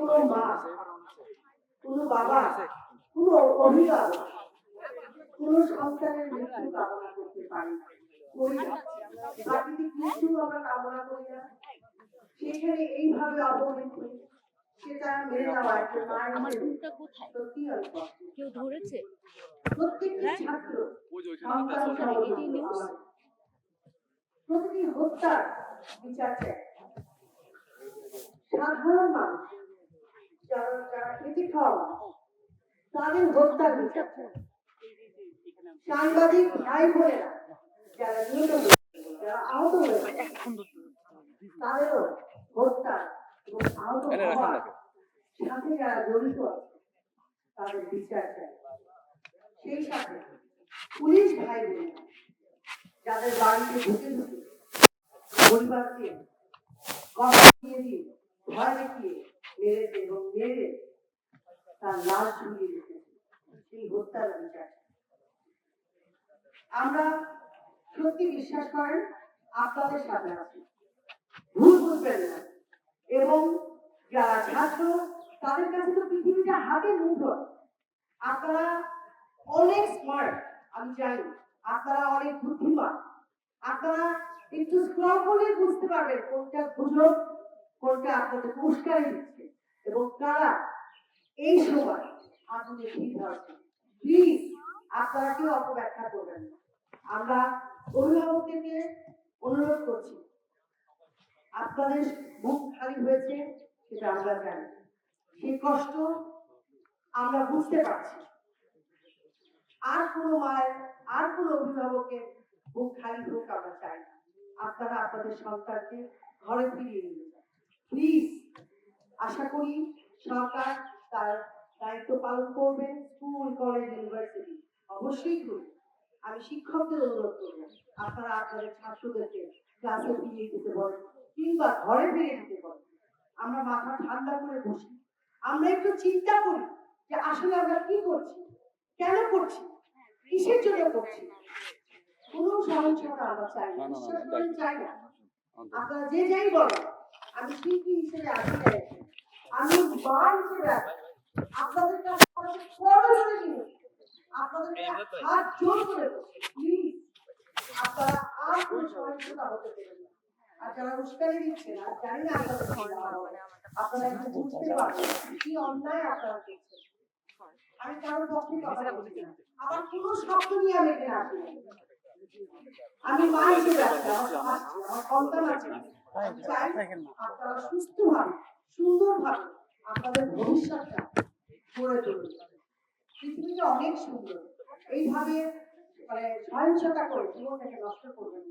কোনো মা কোনো বাবা কোনো অভিভাবক কোনো সন্তানের মৃত্যু কামনা করতে পারি করি না। প্রাকৃতিক মৃত্যু আমরা কামনা করি না। সেখানে এইভাবে অবহেলিত সেটা মেনে নেওয়া একটা মায়ের সত্যি কেউ ধরেছে? প্রত্যেকটি ছাত্র নিউজ? আমার। প্রতিটি হত্যার বিচার চাই সাধারণ মানুষ খাওয়া। তাদের হত্যার বিচার সাংবাদিক ভাই বোনেরা যারা নিহত যারা আহত হয়েছে তাদেরও হত্যা এবং আহত হওয়ার সাথে যারা জড়িত আছে তাদের বিচার চাই। সেই সাথে পুলিশ ভাই বোনেরা যাদের বাড়িতে ঢুকে ঢুকে পরিবারকে কথা দিয়ে দিয়ে ভয় দেখিয়ে মেরেছে এবং মেরে তার লাশ ঝুলিয়ে রেখেছে। সেই হত্যার বিচার। আমরা সত্যি বিশ্বাস করেন, আপনাদের সাথে আছি। ভুল বুঝবেন না। এবং যারা ছাত্র, তাদের কাছে তো পৃথিবীটা হাতে মুঠো। আপনারা অনেক স্মার্ট আমি জানি। আপনারা অনেক বুদ্ধিমান। আপনারা একটু স্ক্রল করলে বুঝতে পারবেন কোনটা গুজব, কোনটা আপনাদের পুরস্কারই দিচ্ছে। এবং কারা এই সময় আপনাদের ঠিক ধরছে প্লিজ আপনারা কেউ অপব্যাখ্যা করবেন না। আমরা অভিভাবকদেরকে অনুরোধ করছি। আপনাদের মুখ খালি হয়েছে সেটা আমরা জানি। সেই কষ্ট আমরা বুঝতে পারছি। আর কোনো মায়ের, আর কোনো অভিভাবকের মুখ খালি হোক আমরা চাই না। আপনারা আপনাদের সন্তানকে ঘরে ফিরিয়ে নিয়ে যান প্লিজ আশা করি সরকার তার দায়িত্ব পালন করবে স্কুল কলেজ ইউনিভার্সিটি। অবশ্যই করবে আমি শিক্ষকদের অনুরোধ করব আপনারা আপনাদের ছাত্রদেরকে ক্লাসে ফিরিয়ে দিতে বলেন কিংবা ঘরে ফিরিয়ে দিতে বলেন। আমরা মাথা ঠান্ডা করে বসি। আমরা একটু চিন্তা করি যে আসলে আমরা কি করছি কেন করছি কিসের জন্য করছি? কোনো সহিংসতা আমরা চাই না বিশ্বাস করেন চাই না। আপনারা যে যাই বলেন আমি শিল্পী হিসেবে আছি চাই আমি আপনাদের কাছে আপনাদের হাত জোর করে প্লিজ আপনারা আর কোনো সহিংসতা হতে দেবেন না। আর যারা উস্কানি দিচ্ছেন আর জানি না হবে। আপনারা একটু বুঝতে পারবেন কি অন্যায় আপনারা করছেন আমি কারোর পক্ষে কথা বলছি না। আমার কোনো শব্দ নিয়ে আমি এখানে আসি আমি মা হিসেবে আসছি, আমার সন্তান আছে। চাই আপনারা সুস্থভাবে সুন্দরভাবে আপনাদের ভবিষ্যৎটা গড়ে তুলুন পৃথিবীটা অনেক সুন্দর এইভাবে মানে সহিংসতা করে জীবনটাকে নষ্ট করবেন।